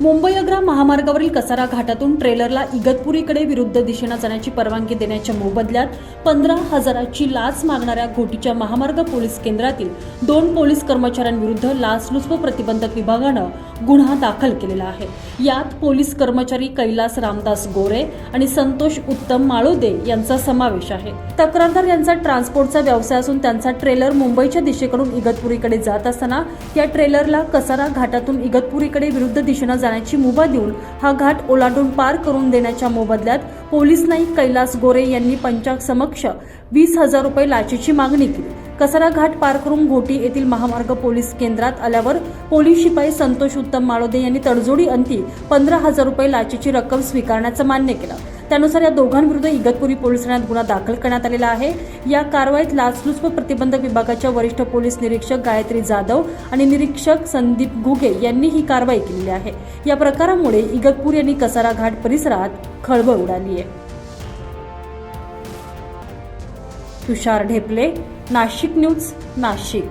मुंबई अग्रा महामार्गावरील कसारा घाटातून ट्रेलरला इगतपुरीकडे विरुद्ध दिशेनं जाण्याची परवानगी देण्याच्या मोबदल्यात पंधरा हजाराची लाच मागणाऱ्या घोटीच्या महामार्ग पोलीस केंद्रातील दोन पोलीस कर्मचाऱ्यांविरुद्ध लाचलुचपत प्रतिबंधक विभागानं गुन्हा दाखल केलेला आहे. यात पोलीस कर्मचारी कैलास रामदास गोरे आणि संतोष उत्तम माळोदे यांचा समावेश आहे. तक्रारदार यांचा ट्रान्सपोर्टचा व्यवसाय असून त्यांचा ट्रेलर मुंबईच्या दिशेकडून इगतपुरीकडे जात असताना या ट्रेलरला कसारा घाटातून इगतपुरीकडे विरुद्ध दिशेनं जाण्याची मुभा देऊन हा घाट ओलांडून पार करून देण्याच्या मोबदल्यात पोलीस नाईक कैलास गोरे यांनी पंचासमक्ष वीस हजार रुपये लाचेची मागणी केली. कसारा घाट पार करून घोटी येथील महामार्ग पोलीस केंद्रात आल्यावर पोलीस शिपाई संतोष उत्तम माळोदे यांनी तडजोडी अंती पंधरा हजार रुपये लाचेची रक्कम स्वीकारण्याचं मान्य केलं. त्यानुसार या दोघांविरुद्ध इगतपुरी पोलीस ठाण्यात गुन्हा दाखल करण्यात आलेला आहे. या कारवाईत लाचलुचपत प्रतिबंधक विभागाच्या वरिष्ठ पोलीस निरीक्षक गायत्री जाधव आणि निरीक्षक संदीप घुगे यांनी ही कारवाई केलेली आहे. या प्रकारामुळे इगतपूर आणि कसारा घाट परिसरात खळबळ उडाली आहे. तुषार ढेपले नाशिक न्यूज नाशिक.